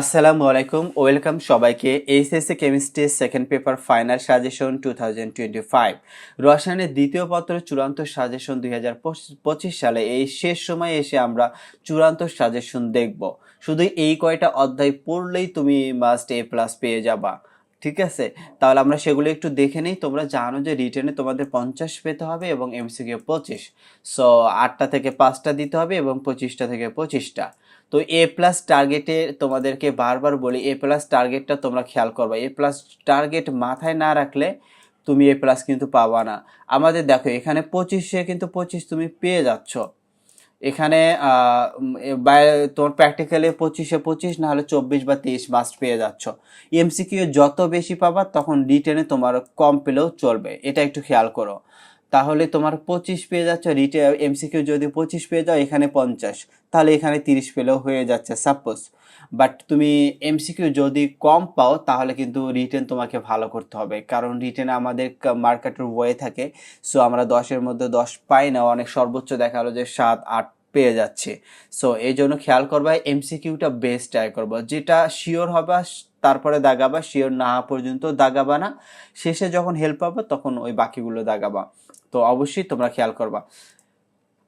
আসসালামু আলাইকুম, ওয়েলকাম সবাইকে। HSC chemistry second paper final suggestion two thousand twenty five. রসায়নের দ্বিতীয় পত্র চূড়ান্ত সাজেশন দুই হাজার পঁচিশ সালে এই শেষ সময়ে এসে আমরা চূড়ান্ত সাজেশন দেখব। শুধু এই কয়টা অধ্যায় পড়লেই তুমি মাস্ট এ প্লাস পেয়ে যাবা। ঠিক আছে? তাহলে আমরা সেগুলো একটু দেখে নিই। তোমরা জানো যে রিটেনে তোমাদের পঞ্চাশ পেতে হবে এবং এমসিকে পঁচিশ। সো আটটা থেকে পাঁচটা দিতে হবে এবং পঁচিশটা থেকে পঁচিশটা। তো এ প্লাস টার্গেটে তোমাদেরকে বারবার বলি এ প্লাস টার্গেটটা তোমরা খেয়াল করবা। এ প্লাস টার্গেট মাথায় না রাখলে তুমি এ প্লাস কিন্তু পাবা না। আমাদের দেখো, এখানে পঁচিশে কিন্তু পঁচিশ তুমি পেয়ে যাচ্ছ। এখানে তোমার প্র্যাকটিক্যালি পঁচিশে পঁচিশ না হলে চব্বিশ বা তেইশ মাস্ট পেয়ে যাচ্ছ। এমসিকিউ যত বেশি পাবা, তখন রিটেনে তোমার কম পেলেও চলবে। এটা একটু খেয়াল করো। তাহলে তোমার পঁচিশ পেয়ে যাচ্ছ রিটে এমসিকিউ যদি পঁচিশ পেয়ে যাও, এখানে পঞ্চাশ। তাহলে এখানে তিরিশ পেলেও হয়ে যাচ্ছে সাপোজ বাট তুমি এমসিকিউ যদি কম পাও, তাহলে কিন্তু রিটেন তোমাকে ভালো করতে হবে। কারণ রিটেনে আমাদের মার্কেটের বয়ে থাকে। সো আমরা দশের মধ্যে দশ পাই না। অনেক সর্বোচ্চ দেখা গেলো যে সাত, আট পেয়ে যাচ্ছে। সো এই জন্য খেয়াল করবা এমসিকিউটা বেস্ট ট্রাই করব। যেটা শিওর হবে, তারপরে দাগাবা শিওর না পর্যন্ত দাগাবা না। শেষে যখন হেল্প পাবে, তখন ওই বাকিগুলো দাগাবা। তো অবশ্যই তোমরা খেয়াল করবা।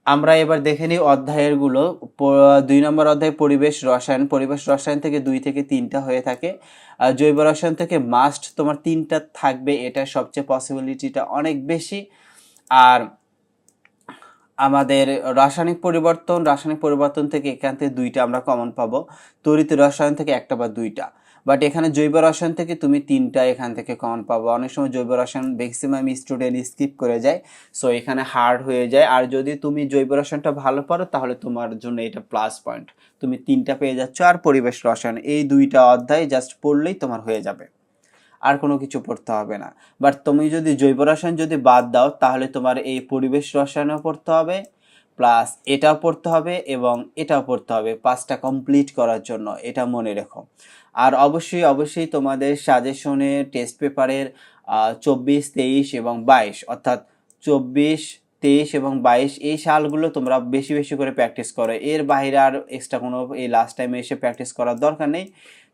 আমরা এবার দেখে নিই অধ্যায়েরগুলো। দুই নম্বর অধ্যায়, পরিবেশ রসায়ন। পরিবেশ রসায়ন থেকে দুই থেকে তিনটা হয়ে থাকে। আর জৈব রসায়ন থেকে মাস্ট তোমার তিনটা থাকবে, এটা সবচেয়ে পসিবিলিটিটা অনেক বেশি। আর আমাদের রাসায়নিক পরিবর্তন রাসায়নিক পরিবর্তন থেকে এখান থেকে দুইটা আমরা কমন পাবো। তড়িৎ রসায়ন থেকে একটা বা দুইটা। বাট এখানে জৈব রসায়ন থেকে তুমি তিনটা এখান থেকে কমন পাবো। অনেক সময় জৈব রসায়ন ম্যাক্সিমাম স্টুডেন্ট স্কিপ করে যায় সো এখানে হার্ড হয়ে যায়। আর যদি তুমি জৈব রসায়নটা ভালো পারো, তাহলে তোমার জন্য এটা প্লাস পয়েন্ট তুমি তিনটা পেয়ে যাচ্ছ। আর পরিবেশ রসায়ন, এই দুইটা অধ্যায় জাস্ট পড়লেই তোমার হয়ে যাবে। আর কোনো কিছু পড়তে হবে না। বাট তুমি যদি জৈব রসায়ন যদি বাদ দাও, তাহলে তোমার এই পরিবেশ রসায়নও পড়তে হবে প্লাস এটাও পড়তে হবে এবং এটাও পড়তে হবে পাঁচটা কমপ্লিট করার জন্য, এটা মনে রেখো। আর অবশ্যই অবশ্যই তোমাদের সাজেশনে টেস্ট পেপারের চব্বিশ, তেইশ এবং বাইশ, অর্থাৎ চব্বিশ তেইশ এবং বাইশ, এই সালগুলো তোমরা বেশি বেশি করে প্র্যাকটিস করো। এর বাইরে আর এক্সট্রা কোনো এই লাস্ট টাইমে এসে প্র্যাকটিস করার দরকার নেই।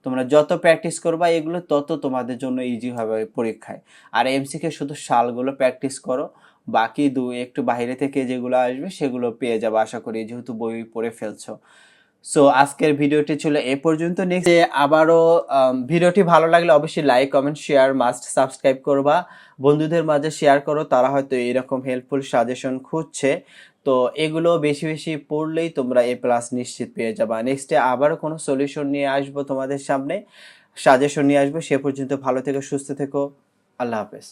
তোমরা যত প্র্যাকটিস করবা, এগুলো তত তোমাদের জন্য ইজি হবে পরীক্ষায়। আর এমসিকে শুধু সালগুলো প্র্যাকটিস করো। বাকি দু, একটু বাইরে থেকে যেগুলো আসবে, সেগুলো পেয়ে যাব, আশা করি, যেহেতু বই পড়ে ফেলছো। সো আজকের ভিডিওটি ছিল এ পর্যন্ত। নেক্সট আবারও ভিডিওটি ভালো লাগলে অবশ্যই like comment share must subscribe করবা। বন্ধুদের মাঝে শেয়ার করো, তারা হয়তো এরকম হেল্পফুল সাজেশন খুঁজছে। তো এগুলো বেশি বেশি পড়লেই তোমরা এ প্লাস নিশ্চিত পেয়ে যাবা। নেক্সটে আবারও কোনো সলিউশন নিয়ে আসব তোমাদের সামনে। সাজেশন নিয়ে আসব। সে পর্যন্ত ভালো থেকো, সুস্থ থেকো। আল্লাহ হাফেজ।